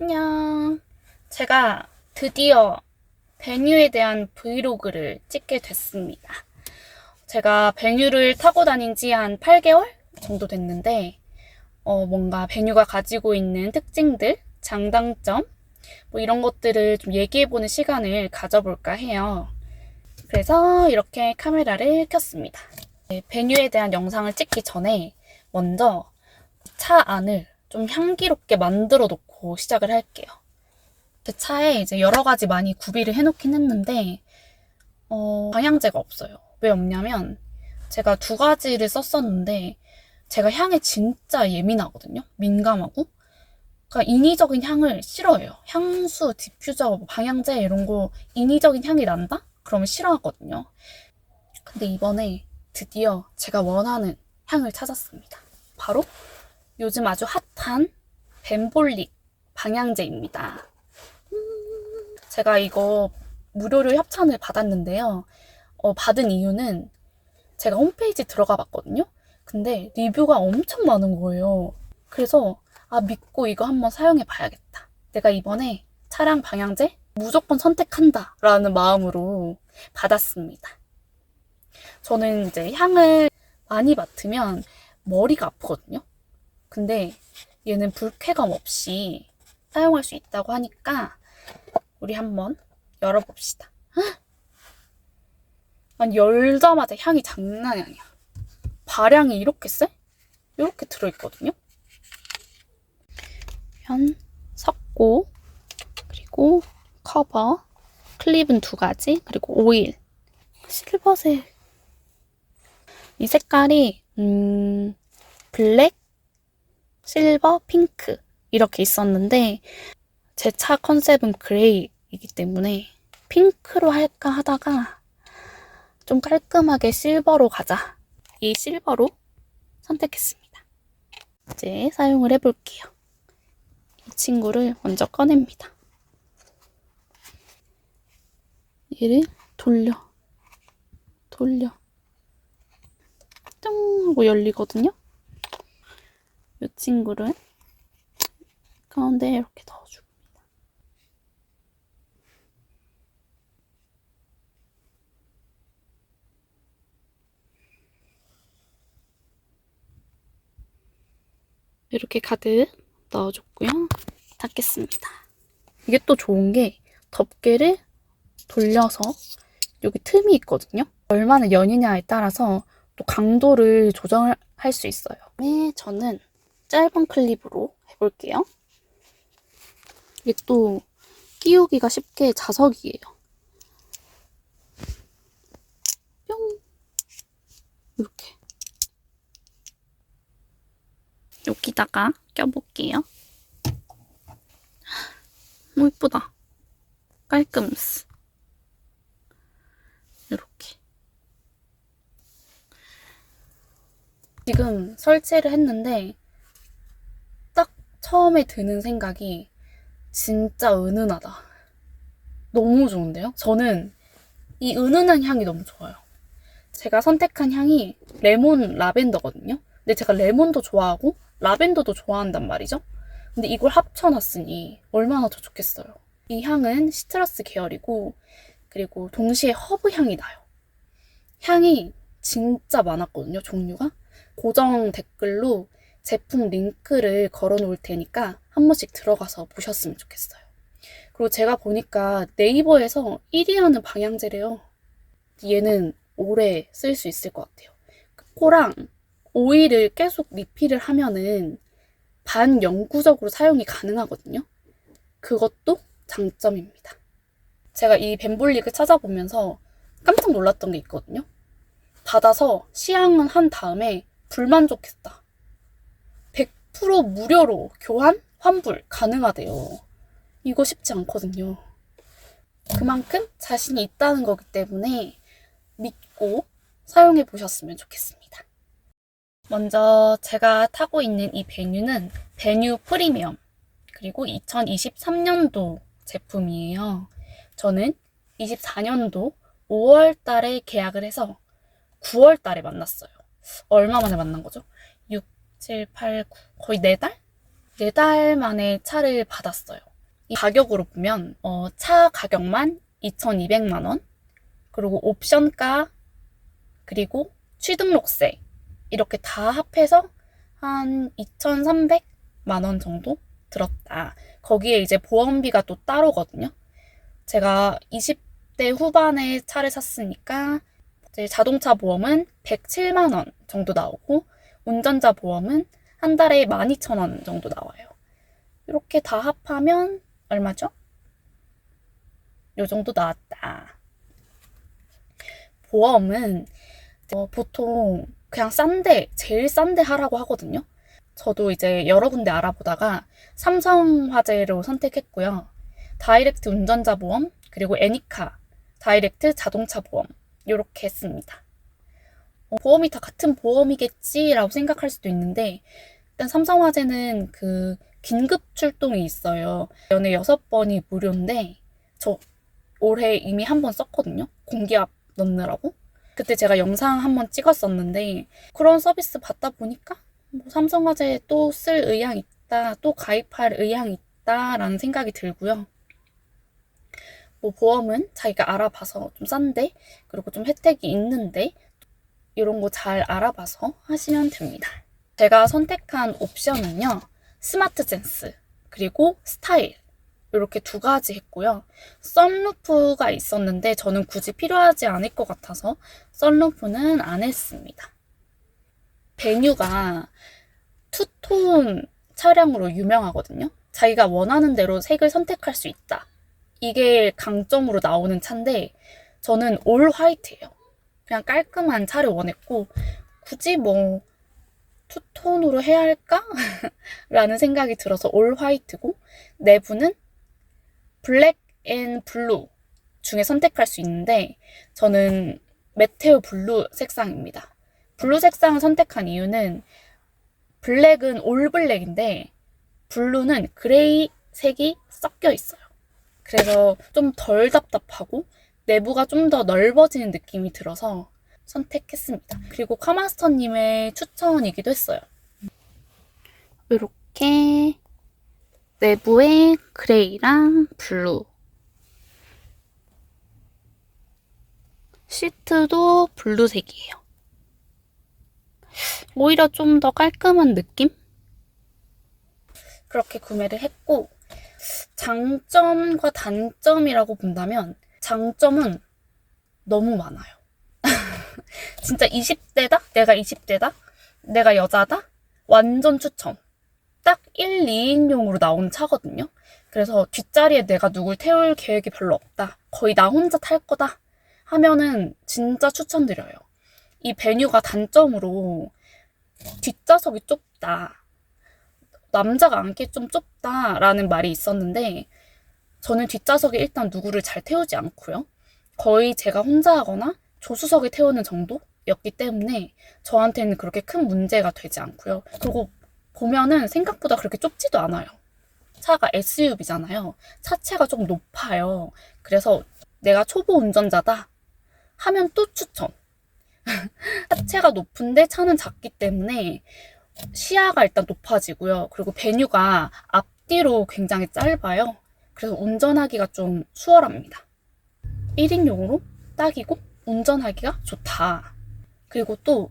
안녕. 제가 드디어 베뉴에 대한 브이로그를 찍게 됐습니다. 제가 베뉴를 타고 다닌 지 한 8개월 정도 됐는데, 어, 뭔가 베뉴가 가지고 있는 특징들, 장단점, 뭐 이런 것들을 좀 얘기해보는 시간을 가져볼까 해요. 그래서 이렇게 카메라를 켰습니다. 네, 베뉴에 대한 영상을 찍기 전에 먼저 차 안을 좀 향기롭게 만들어 놓고 시작을 할게요. 제 차에 이제 여러 가지 많이 구비를 해놓긴 했는데, 어, 방향제가 없어요. 왜 없냐면, 제가 두 가지를 썼었는데, 제가 향에 진짜 예민하거든요? 민감하고. 그러니까 인위적인 향을 싫어해요. 향수, 디퓨저, 뭐 방향제 이런 거 인위적인 향이 난다? 그러면 싫어하거든요. 근데 이번에 드디어 제가 원하는 향을 찾았습니다. 바로 요즘 아주 핫한 벤볼릭 방향제입니다. 음, 제가 이거 무료로 협찬을 받았는데요. 어, 받은 이유는 제가 홈페이지 들어가 봤거든요. 근데 리뷰가 엄청 많은 거예요. 그래서 아 믿고 이거 한번 사용해 봐야겠다. 내가 이번에 차량 방향제 무조건 선택한다 라는 마음으로 받았습니다. 저는 이제 향을 많이 맡으면 머리가 아프거든요. 근데 얘는 불쾌감 없이 사용할 수 있다고 하니까 우리 한번 열어봅시다. 헉! 아니 열자마자 향이 장난이 아니야. 발향이 이렇게 세? 이렇게 들어있거든요. 현 섞고 그리고 커버 클립은 두 가지 그리고 오일 실버색 이 색깔이 음 블랙 실버, 핑크 이렇게 있었는데 제 차 컨셉은 그레이이기 때문에 핑크로 할까 하다가 좀 깔끔하게 실버로 가자. 이 실버로 선택했습니다. 이제 사용을 해볼게요. 이 친구를 먼저 꺼냅니다. 얘를 돌려, 돌려, 뿅 하고 열리거든요. 이 친구를 가운데 이렇게 넣어줍니다. 이렇게 가득 넣어줬고요. 닫겠습니다. 이게 또 좋은 게 덮개를 돌려서 여기 틈이 있거든요. 얼마나 연이냐에 따라서 또 강도를 조정할 수 있어요. 네, 저는 짧은 클립으로 해볼게요. 이게 또 끼우기가 쉽게 자석이에요. 뿅! 이렇게. 여기다가 껴볼게요. 너무 이쁘다. 깔끔스. 이렇게. 지금 설치를 했는데 딱 처음에 드는 생각이 진짜 은은하다. 너무 좋은데요? 저는 이 은은한 향이 너무 좋아요. 제가 선택한 향이 레몬 라벤더거든요. 근데 제가 레몬도 좋아하고 라벤더도 좋아한단 말이죠. 근데 이걸 합쳐놨으니 얼마나 더 좋겠어요. 이 향은 시트러스 계열이고 그리고 동시에 허브 향이 나요. 향이 진짜 많았거든요, 종류가. 고정 댓글로 제품 링크를 걸어 놓을 테니까 한 번씩 들어가서 보셨으면 좋겠어요. 그리고 제가 보니까 네이버에서 1위 하는 방향제래요. 얘는 오래 쓸 수 있을 것 같아요. 코랑 오일을 계속 리필을 하면은 반영구적으로 사용이 가능하거든요. 그것도 장점입니다. 제가 이 벤볼릭을 찾아보면서 깜짝 놀랐던 게 있거든요. 받아서 시향은 한 다음에 불만족했다. 100% 무료로 교환, 환불 가능하대요. 이거 쉽지 않거든요. 그만큼 자신이 있다는 거기 때문에 믿고 사용해 보셨으면 좋겠습니다. 먼저 제가 타고 있는 이 베뉴는 베뉴 프리미엄 그리고 2023년도 제품이에요. 저는 24년도 5월 달에 계약을 해서 9월 달에 만났어요. 얼마 만에 만난 거죠? 6, 7, 8, 9 거의 4달? 4달 만에 차를 받았어요. 이 가격으로 보면 어, 차 가격만 2,200만 원, 그리고 옵션가, 그리고 취등록세 이렇게 다 합해서 한 2,300만 원 정도 들었다. 거기에 이제 보험비가 또 따로거든요. 제가 20대 후반에 차를 샀으니까 이제 자동차 보험은 107만 원 정도 나오고 운전자 보험은 한 달에 12,000원 정도 나와요. 이렇게 다 합하면 얼마죠? 요 정도 나왔다. 보험은 어, 보통 그냥 싼데 제일 싼데 하라고 하거든요. 저도 이제 여러 군데 알아보다가 삼성화재로 선택했고요. 다이렉트 운전자 보험 그리고 애니카 다이렉트 자동차 보험 이렇게 했습니다. 어, 보험이 다 같은 보험이겠지라고 생각할 수도 있는데 일단 삼성화재는 그 긴급 출동이 있어요. 연에 여섯 번이 무료인데 저 올해 이미 한 번 썼거든요. 공기압 넣느라고. 그때 제가 영상 한 번 찍었었는데 그런 서비스 받다 보니까 뭐 삼성화재 또 쓸 의향 있다, 또 가입할 의향 있다라는 생각이 들고요. 뭐 보험은 자기가 알아봐서 좀 싼데 그리고 좀 혜택이 있는데 이런 거 잘 알아봐서 하시면 됩니다. 제가 선택한 옵션은요. 스마트 센스 그리고 스타일 이렇게 두 가지 했고요. 썬루프가 있었는데 저는 굳이 필요하지 않을 것 같아서 썬루프는 안 했습니다. 베뉴가 투톤 차량으로 유명하거든요. 자기가 원하는 대로 색을 선택할 수 있다. 이게 강점으로 나오는 차인데 저는 올 화이트예요. 그냥 깔끔한 차를 원했고 굳이 뭐 투톤으로 해야 할까? 라는 생각이 들어서 올 화이트고 내부는 블랙 앤 블루 중에 선택할 수 있는데 저는 메테오 블루 색상입니다. 블루 색상을 선택한 이유는 블랙은 올 블랙인데 블루는 그레이 색이 섞여 있어요. 그래서 좀 덜 답답하고 내부가 좀 더 넓어지는 느낌이 들어서 선택했습니다. 그리고 카마스터님의 추천이기도 했어요. 이렇게 내부에 그레이랑 블루 시트도 블루색이에요. 오히려 좀 더 깔끔한 느낌? 그렇게 구매를 했고 장점과 단점이라고 본다면 장점은 너무 많아요. 진짜 20대다? 내가 20대다? 내가 여자다? 완전 추천. 딱 1, 2인용으로 나온 차거든요. 그래서 뒷자리에 내가 누굴 태울 계획이 별로 없다. 거의 나 혼자 탈 거다. 하면은 진짜 추천드려요. 이 베뉴가 단점으로 뒷좌석이 좁다. 남자가 앉기 좀 좁다라는 말이 있었는데 저는 뒷좌석에 일단 누구를 잘 태우지 않고요. 거의 제가 혼자 하거나 조수석에 태우는 정도였기 때문에 저한테는 그렇게 큰 문제가 되지 않고요. 그리고 보면은 생각보다 그렇게 좁지도 않아요. 차가 SUV잖아요. 차체가 좀 높아요. 그래서 내가 초보 운전자다 하면 또 추천. 차체가 높은데 차는 작기 때문에 시야가 일단 높아지고요. 그리고 베뉴가 앞뒤로 굉장히 짧아요. 그래서 운전하기가 좀 수월합니다. 1인용으로 딱이고 운전하기가 좋다. 그리고 또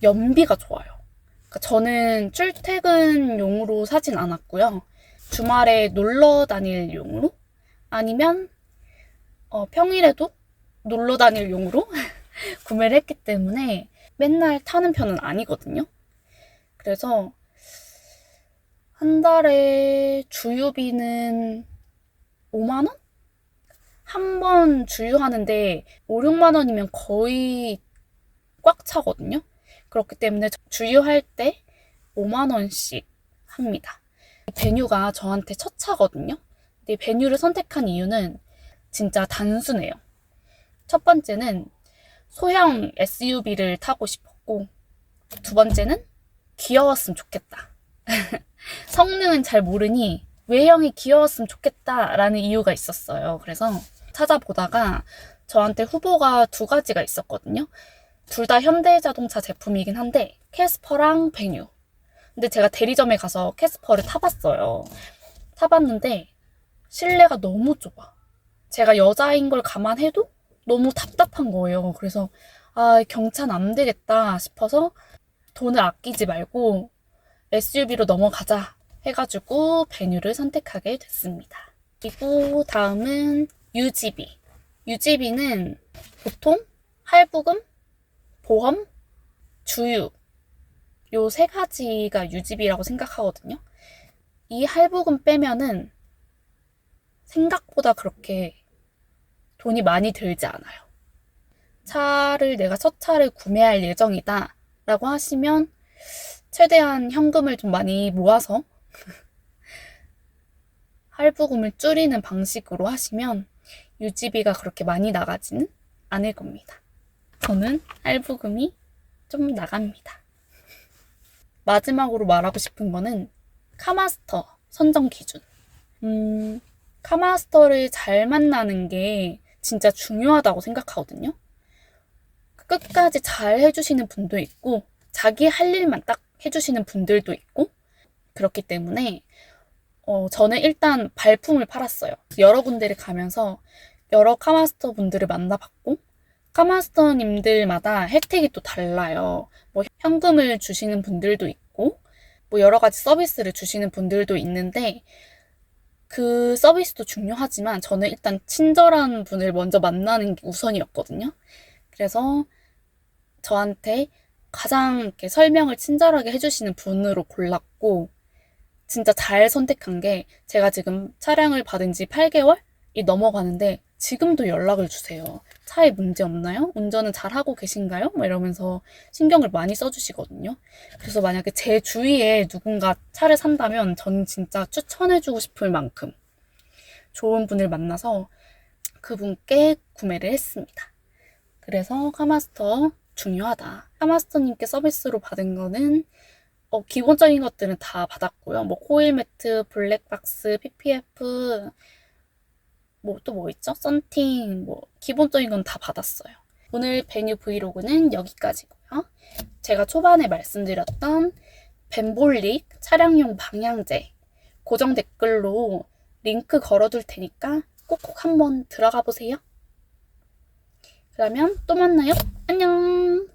연비가 좋아요. 그러니까 저는 출퇴근용으로 사진 않았고요. 주말에 놀러 다닐 용으로 아니면 어, 평일에도 놀러 다닐 용으로 구매를 했기 때문에 맨날 타는 편은 아니거든요. 그래서 한 달에 주유비는 5만 원? 한 번 주유하는데 5, 6만 원이면 거의 꽉 차거든요. 그렇기 때문에 주유할 때 5만 원씩 합니다. 베뉴가 저한테 첫 차거든요. 근데 베뉴를 선택한 이유는 진짜 단순해요. 첫 번째는 소형 SUV를 타고 싶었고, 두 번째는 귀여웠으면 좋겠다. 성능은 잘 모르니 외형이 귀여웠으면 좋겠다라는 이유가 있었어요. 그래서 찾아보다가 저한테 후보가 두 가지가 있었거든요. 둘 다 현대 자동차 제품이긴 한데 캐스퍼랑 베뉴. 근데 제가 대리점에 가서 캐스퍼를 타봤어요. 타봤는데 실내가 너무 좁아. 제가 여자인 걸 감안해도 너무 답답한 거예요. 그래서 아, 경차는 안 되겠다 싶어서 돈을 아끼지 말고 SUV로 넘어가자 해가지고 베뉴를 선택하게 됐습니다. 그리고 다음은 UGB. UGB는 보통 할부금, 보험, 주유 요 세 가지가 UGB라고 생각하거든요. 이 할부금 빼면은 생각보다 그렇게 돈이 많이 들지 않아요. 차를 내가 첫 차를 구매할 예정이다 라고 하시면 최대한 현금을 좀 많이 모아서 할부금을 줄이는 방식으로 하시면 유지비가 그렇게 많이 나가지는 않을 겁니다. 저는 할부금이 좀 나갑니다. 마지막으로 말하고 싶은 거는 카마스터 선정 기준. 음, 카마스터를 잘 만나는 게 진짜 중요하다고 생각하거든요. 끝까지 잘 해주시는 분도 있고, 자기 할 일만 딱 해주시는 분들도 있고, 그렇기 때문에, 어, 저는 일단 발품을 팔았어요. 여러 군데를 가면서 여러 카마스터 분들을 만나봤고, 카마스터님들마다 혜택이 또 달라요. 뭐 현금을 주시는 분들도 있고, 뭐 여러 가지 서비스를 주시는 분들도 있는데, 그 서비스도 중요하지만 저는 일단 친절한 분을 먼저 만나는 게 우선이었거든요. 그래서 저한테 가장 이렇게 설명을 친절하게 해주시는 분으로 골랐고, 진짜 잘 선택한 게 제가 지금 차량을 받은 지 8개월이 넘어가는데 지금도 연락을 주세요. 차에 문제 없나요? 운전은 잘 하고 계신가요? 뭐 이러면서 신경을 많이 써주시거든요. 그래서 만약에 제 주위에 누군가 차를 산다면 저는 진짜 추천해주고 싶을 만큼 좋은 분을 만나서 그분께 구매를 했습니다. 그래서 카마스터 중요하다. 카마스터님께 서비스로 받은 거는 어, 기본적인 것들은 다 받았고요. 뭐 코일 매트, 블랙박스, PPF, 뭐 또 뭐 있죠? 썬팅, 뭐 기본적인 건 다 받았어요. 오늘 베뉴 브이로그는 여기까지고요. 제가 초반에 말씀드렸던 벤볼릭 차량용 방향제 고정 댓글로 링크 걸어둘 테니까 꼭꼭 한번 들어가 보세요. 그러면 또 만나요. 안녕!